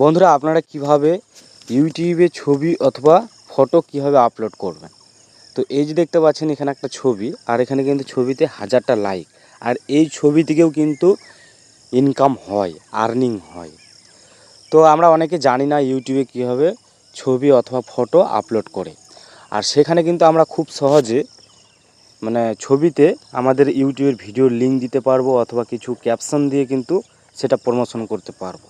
বন্ধুরা, আপনারা কীভাবে ইউটিউবে ছবি অথবা ফটো কীভাবে আপলোড করবেন? তো এই যে দেখতে পাচ্ছেন, এখানে একটা ছবি, আর এখানে কিন্তু ছবিতে হাজারটা লাইক আর এই ছবি থেকেও কিন্তু ইনকাম হয় আর্নিং হয়। তো আমরা অনেকে জানি না ইউটিউবে কীভাবে ছবি অথবা ফটো আপলোড করে। আর সেখানে কিন্তু আমরা খুব সহজে মানে ছবিতে আমাদের ইউটিউবের ভিডিওর লিঙ্ক দিতে পারব, অথবা কিছু ক্যাপশন দিয়ে কিন্তু সেটা প্রমোশন করতে পারব।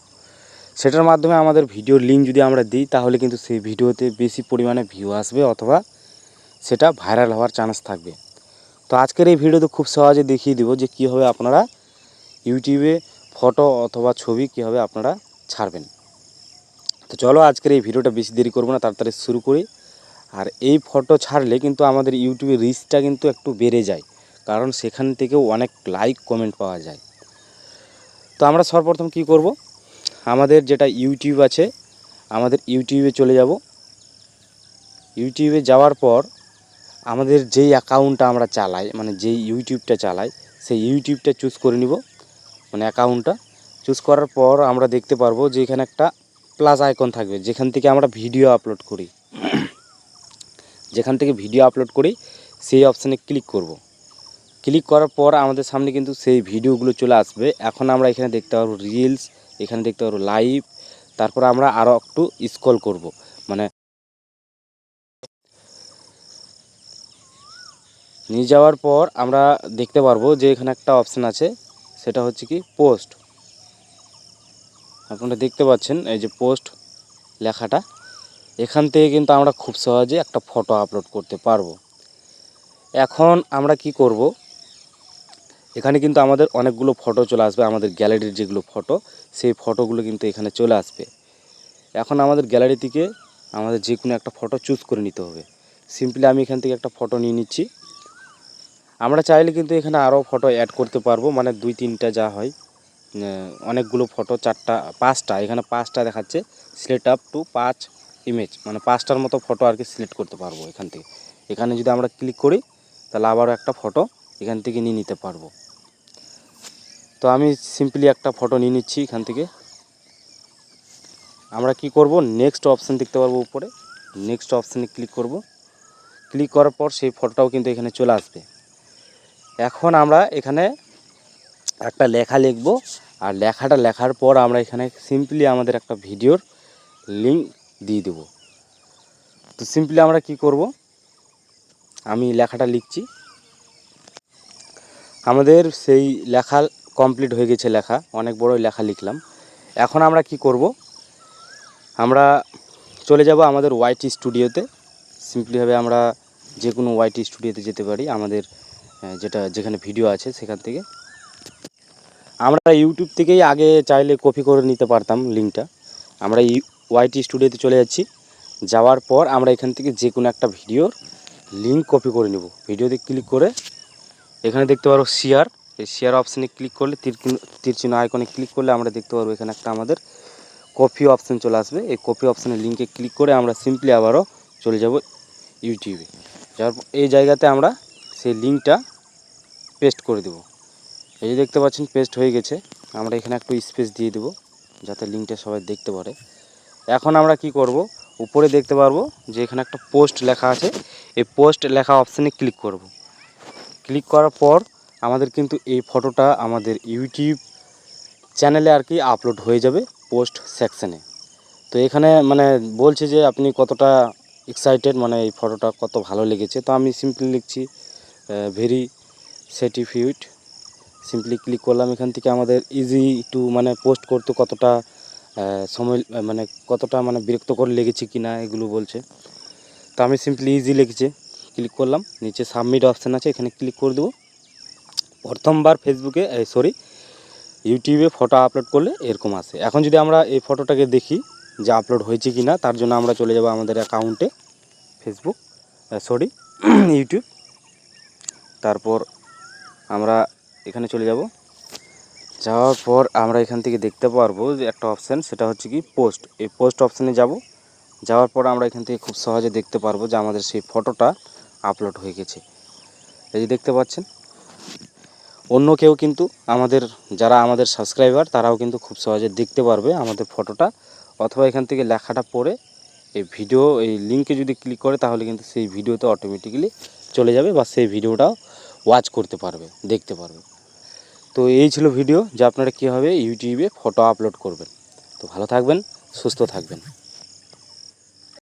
সেটার মাধ্যমে আমাদের ভিডিওর লিঙ্ক যদি আমরা দিই, তাহলে কিন্তু সেই ভিডিওতে বেশি পরিমাণে ভিউ আসবে অথবা সেটা ভাইরাল হওয়ার চান্স থাকবে। তো আজকের এই ভিডিওতে খুব সহজে দেখিয়ে দিব যে কীভাবে আপনারা ইউটিউবে ফটো অথবা ছবি কীভাবে আপনারা ছাড়বেন। তো চলো আজকের এই ভিডিওটা বেশি দেরি করব না, তাড়াতাড়ি শুরু করি। আর এই ফটো ছাড়লে কিন্তু আমাদের ইউটিউবের রিচটা কিন্তু একটু বেড়ে যায়, কারণ সেখান থেকেও অনেক লাইক কমেন্ট পাওয়া যায়। তো আমরা সর্বপ্রথম কি করব? আমাদের যেটা ইউটিউব আছে, আমাদের ইউটিউবে চলে যাব। ইউটিউবে যাওয়ার পর আমাদের যেই অ্যাকাউন্টটা আমরা চালাই মানে যেই ইউটিউবটা চালাই, সেই ইউটিউবটা চুজ করে নিব। মানে অ্যাকাউন্টটা চুজ করার পর আমরা দেখতে পারব যে এখানে একটা প্লাস আইকন থাকবে, যেখান থেকে আমরা ভিডিও আপলোড করি। যেখান থেকে ভিডিও আপলোড করি, সেই অপশানে ক্লিক করব। ক্লিক করার পর আমাদের সামনে কিন্তু সেই ভিডিওগুলো চলে আসবে। এখন আমরা এখানে দেখতে পারব রিলস এখানে দেখতে পারব লাইভ তারপর আমরা আরও একটু স্ক্রল করব। মানে নিয়ে যাওয়ার পর আমরা দেখতে পারব যে এখানে একটা অপশান আছে, সেটা হচ্ছে কি পোস্ট আপনারা দেখতে পাচ্ছেন এই যে পোস্ট লেখাটা। এখান থেকে কিন্তু আমরা খুব সহজে একটা ফটো আপলোড করতে পারব। এখন আমরা কি করব? এখানে কিন্তু আমাদের অনেকগুলো ফটো চলে আসবে, আমাদের গ্যালারির যেগুলো ফটো সেই ফটোগুলো কিন্তু এখানে চলে আসবে। এখন আমাদের গ্যালারি থেকে আমাদের যে কোনো একটা ফটো চুজ করে নিতে হবে। সিম্পলি আমি এখান থেকে একটা ফটো নিয়ে নিচ্ছি। আমরা চাইলে কিন্তু এখানে আরও ফটো অ্যাড করতে পারব মানে দুই, তিনটা যা হয় অনেকগুলো ফটো চারটা, পাঁচটা, এখানে পাঁচটা দেখাচ্ছে সিলেক্ট আপ টু পাঁচ ইমেজ মানে পাঁচটার মতো ফটো আর কি সিলেক্ট করতে পারব এখান থেকে। এখানে যদি আমরা ক্লিক করি, তাহলে আবারও একটা ফটো এখান থেকে নিয়ে নিতে পারব। তো আমি সিম্পলি একটা ফটো নিয়ে নিচ্ছি এখান থেকে। আমরা কি করব? নেক্সট অপশান দেখতে পারব উপরে। নেক্সট অপশানে ক্লিক করব। ক্লিক করার পর সেই ফটোটাও কিন্তু এখানে চলে আসবে। এখন আমরা এখানে একটা লেখা লিখব। আর লেখাটা লেখার পর আমরা এখানে সিম্পলি আমাদের একটা ভিডিওর লিঙ্ক দিয়ে দেব। তো সিম্পলি আমরা কি করব? আমি লেখাটা লিখছি। আমাদের সেই লেখা কমপ্লিট হয়ে গেছে লেখা। অনেক বড় লেখা লিখলাম। এখন আমরা কি করব? আমরা চলে যাব আমাদের ওয়াইটি স্টুডিওতে সিম্পলিভাবে আমরা যে কোনো ওয়াইটি স্টুডিওতে যেতে পারি। আমাদের যেটা, যেখানে ভিডিও আছে সেখান থেকে। আমরা ইউটিউব থেকেই আগে চাইলে কপি করে নিতে পারতাম লিঙ্কটা আমরা ওয়াইটি স্টুডিওতে চলে যাচ্ছি। যাওয়ার পর আমরা এখান থেকে যে কোনো একটা ভিডিওর লিঙ্ক কপি করে নেব। ভিডিওতে ক্লিক করে এখানে দেখতে পারো শেয়ার এই শেয়ার অপশানে ক্লিক করলে তীর চিহ্ন আইকনে ক্লিক করলে আমরা দেখতে পারব এখানে একটা আমাদের কপি অপশান চলে আসবে। এই কপি অপশানের লিঙ্কে ক্লিক করে আমরা সিম্পলি আবারও চলে যাব ইউটিউবে যার এই জায়গাতে আমরা সেই লিঙ্কটা পেস্ট করে দেব। এই যে দেখতে পাচ্ছেন পেস্ট হয়ে গেছে। আমরা এখানে একটু স্পেস দিয়ে দেবো যাতে লিঙ্কটা সবাই দেখতে পারে। এখন আমরা কি করব? উপরে দেখতে পারব যে এখানে একটা পোস্ট লেখা আছে। এই পোস্ট লেখা অপশানে ক্লিক করব। ক্লিক করার পর আমাদের কিন্তু এই ফটোটা আমাদের ইউটিউব চ্যানেলে আর কি আপলোড হয়ে যাবে পোস্ট সেকশনে। তো এখানে মানে বলছে যে আপনি কতটা এক্সাইটেড মানে এই ফটোটা কত ভালো লেগেছে। তো আমি সিম্পলি লিখছি ভেরি সার্টিফিউড সিম্পলি ক্লিক করলাম, এখান থেকে আমাদের ইজি টু মানে পোস্ট করতে কতটা সময় মানে কতটা মানে বিরক্তকর লেগেছে কি না এগুলো বলছে। তো আমি সিম্পলি ইজি লিখেছি। ক্লিক করলাম, নিচে সাবমিট অপশান আছে, এখানে ক্লিক করে দেবো। প্রথমবার ফেসবুকে সরি ইউটিউবে ফটো আপলোড করলে এরকম আসে। এখন যদি আমরা এই ফটোটাকে দেখি যে আপলোড হয়েছে কি না তার জন্য আমরা চলে যাব আমাদের অ্যাকাউন্টে ফেসবুক সরি ইউটিউব তারপর আমরা এখানে চলে যাব। যাওয়ার পর আমরা এখান থেকে দেখতে পারব যে একটা অপশান সেটা হচ্ছে কি পোস্ট এই পোস্ট অপশানে যাব। যাওয়ার পর আমরা এখান থেকে খুব সহজে দেখতে পারব যে আমাদের সেই ফটোটা আপলোড হয়ে গেছে। এই যে দেখতে পাচ্ছেন, অন্য কেউ কিন্তু আমাদের, যারা আমাদের সাবস্ক্রাইবার তারাও কিন্তু খুব সহজে দেখতে পারবে আমাদের ফটোটা, অথবা এখান থেকে লেখাটা পড়ে এই ভিডিও এই লিঙ্কে যদি ক্লিক করে, তাহলে কিন্তু সেই ভিডিওতে অটোমেটিক্যালি চলে যাবে বা সেই ভিডিওটাও ওয়াচ করতে পারবে, দেখতে পারবে। তো এই ছিল ভিডিও যে আপনারা কীভাবে ইউটিউবে ফটো আপলোড করবেন। তো ভালো থাকবেন, সুস্থ থাকবেন।